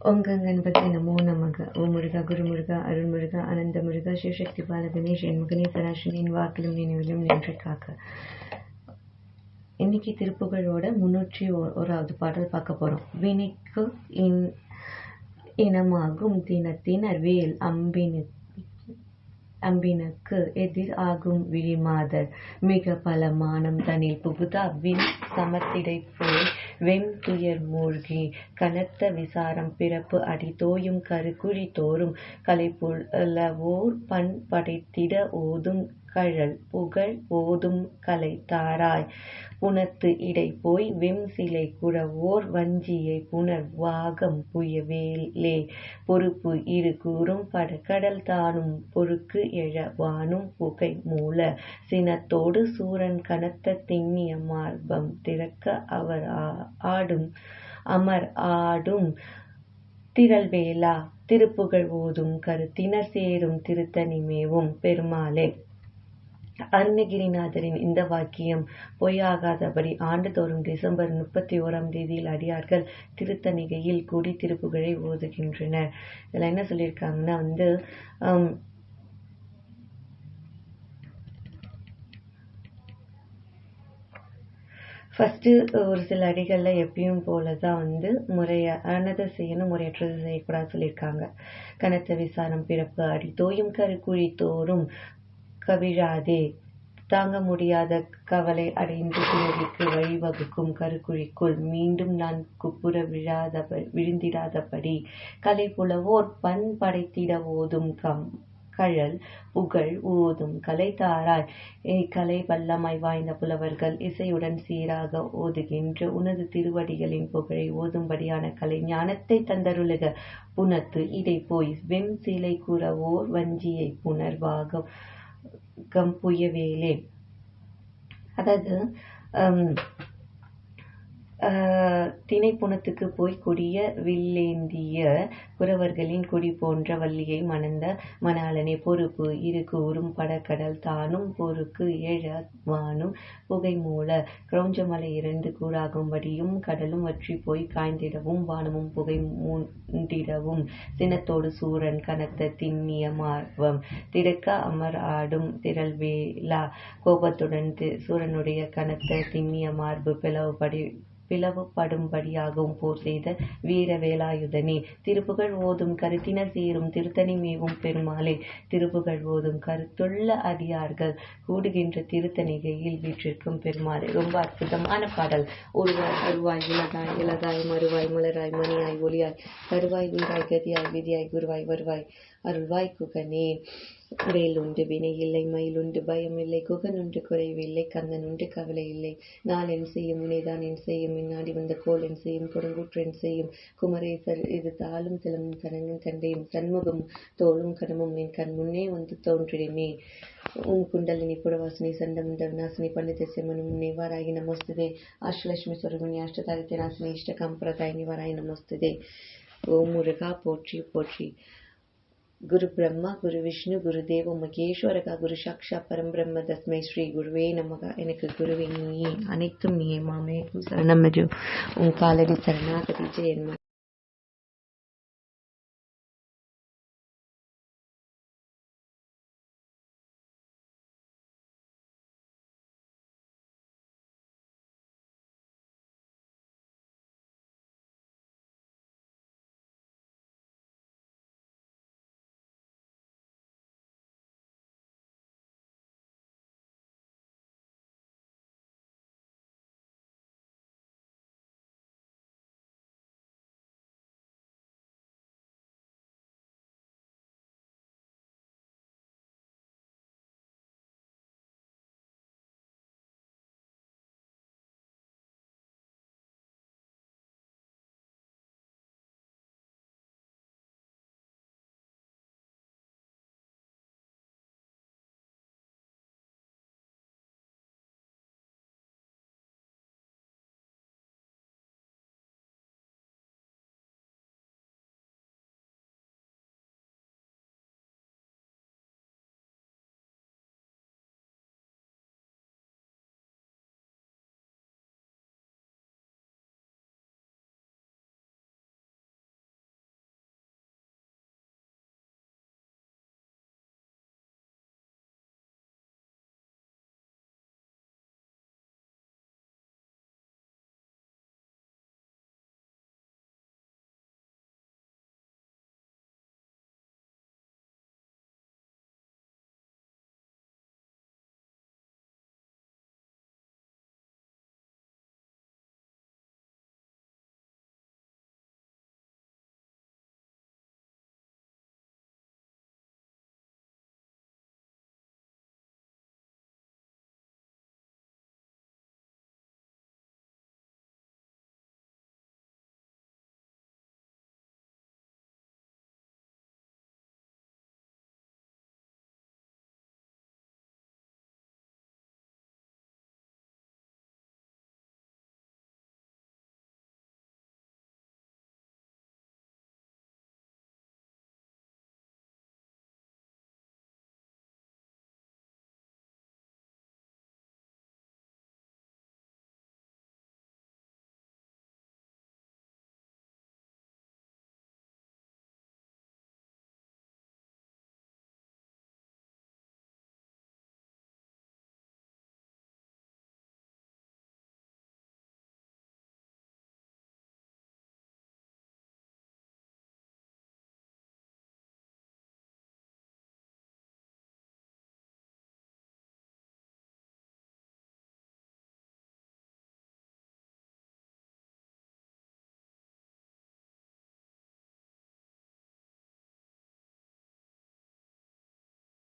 ஓம் கங்கன்பதி நமோ நமக. ஓ முருகா குருமுருகா அருள்முருகா அனந்த முருகா சிவசக்தி பால கணேஷ் என் மகனே சராசனின் வாக்கிலும் நினைவிலும் நின்று காக்க. இன்னைக்கு திருப்புகழோட முன்னூற்றி ஓராவது பாடல் பார்க்க போகிறோம் வினைக்கு இன் இனமாகும் தினத்தினர் வேல் அம்பினு அம்பினுக்கு எதிர் ஆகும் விழிமாதர் மிக பல மானம் தனில் புகுதா. வில் சமத்திடை போய் வெண்துயர் மூழ்கி கனத்த விசாரம் பிறப்பு அடி தோயும் கருக்குழி தோறும் கலைப்புலவோர் பண் படைத்திட ஓதும் கழல் புகழ் ஓதும் கலை தாராய். புனத்து இடை போய் வெம் சிலை குழவோர் வஞ்சியை புனர் வாகம் புயவேலே பொறுப்பு இரு கூறும் படக்கடல் தானும் பொறுக்கு எழ வானும் புகை மூல. சினத்தோடு சூரன் கனத்த திண்ணிய மார்பம் திறக்க அவர் ஆ- ஆடும். அமர் ஆடும். திரள்வேலா திருப்புகழ் ஓதும் கருத்தினர் சேரும் திருத்தணி மேவும் பெருமாளே. அருணகிரிநாதரின் இந்த வாக்கியம் பொய்யாகாதபடி ஆண்டுதோறும் டிசம்பர் முப்பத்தி ஓராம் தேதியில் அடியார்கள் திருத்தணிகையில் கூடி திருப்புகழை ஓதுகின்றனர். இதில் என்ன சொல்லியிருக்காங்கன்னா வந்து ஃபஸ்ட்டு ஒரு சில அடிகளில் எப்பயும் போலதான் வந்து முறையானதை செய்யணும் முறையற்றது செய்யக்கூடாது சொல்லியிருக்காங்க. கனத்த விசாரம் பிறப்பு அடி தோயும் கருக்குழி தோறும் கவிழாதே. தாங்க முடியாத கவலை அடைந்து பிறவிக்கு வழிவகுக்கும் கருக்குழிக்குள் மீண்டும் நான் குப்புற விழாத விழுந்திடாதபடி. கலை புலவோர் பண் படைத்திட ஓதும் கம் கழல் புகழ் ஓதும் கலை தாராய் இக்கலை வல்லமாய் வாய்ந்த புலவர்கள் இசையுடன் சீராக ஓதுகின்ற உனது திருவடிகளின் புகழை ஓதும்படியான கலை ஞானத்தை தந்தருளுக. புனத்து இடை போய் வெம் சிலை கூறவோர் வஞ்சியை புனர்வாகம் கம்புயவேலே அதாவது ஹம், திணைப்புணத்துக்கு போய் கொடிய வில்லேந்திய குறவர்களின் குடி போன்ற வள்ளியை மணந்த மணாளனே பொறுப்பு இருக்கு உறும் படக்கடல் தானும் பொறுக்கு ஏழ வானும் புகை மூல கிரௌஞ்சமலை இரண்டு கூறாகும்படியும் கடலும் வற்றி போய் காய்ந்திடவும் வானமும் புகை மூண்டிடவும் சினத்தோடு சூரன் கனத்த திண்ணிய மார்வம் திடுக்க அமர் ஆடும் திரள்வேலா கோபத்துடன் தி- சூரனுடைய கனத்த திண்ணிய மார்பு பிளவுபடி பிளவுபடும்படியாகவும் போர் செய்த வீர வேலாயுதனே திருப்புகழ் ஓதும் கருத்தின சேரும் திருத்தணி மேவும் பெருமாளே. திருப்புகழ் ஓதும் கருத்துள்ள அடியார்கள் கூடுகின்ற திருத்தணிகையில் வீற்றிருக்கும் பெருமாளே. ரொம்ப அற்புதமான பாடல். ஒருவாய் அருவாய் இலகாய் இலதாய் மறுவாய் மலராய் மணியாய் ஒளியாய் கருவாய் வீராய் கதியாய் விதியாய் குருவாய் வருவாய் அருள்வாய் குகனே. வேலுண்டு வினை இல்லை மயிலுண்டு பயம் இல்லை குகன் உண்டு குறைவில்லை கந்தன் உண்டு கவலை இல்லை நாள் என் செய்யும் முனைதான் என் செய்யும் இந்நாடி வந்த கோல் என் செய்யும் கொடுங்கூற்று என் செய்யும். குமரேசர் இது தாளும் திலமும் தரங்கும் கண்டேன். சண்முகம் தோளும் கடமும் என் கண் முன்னே வந்து தோன்றிடுமே. உம் குண்டலினி புறவாசினி சண்டமுண்ட விநாசினி பண்டித சிம்மனும் நிவாராகி நமஸ்துதே. அஷ்டலட்சுமி சொருகுணி அஷ்டதாரித்ய நாசினி இஷ்ட கம்பரதாய் நிவாராய் நமஸ்துதே. ஓம் முருகா போற்றி போற்றி. குரு பிரம்மா குரு விஷ்ணு குரு தேவ மகேஸ்வரகா குரு சாக்ஷா பரம்பிரம்ம தஸ்மை ஸ்ரீ குருவே நமகா. எனக்கு குருவே நீயே அனைத்தும் நீயே மாமே. சரணமஜு உன் காலடி சரணாகதி. ஜெயன்மா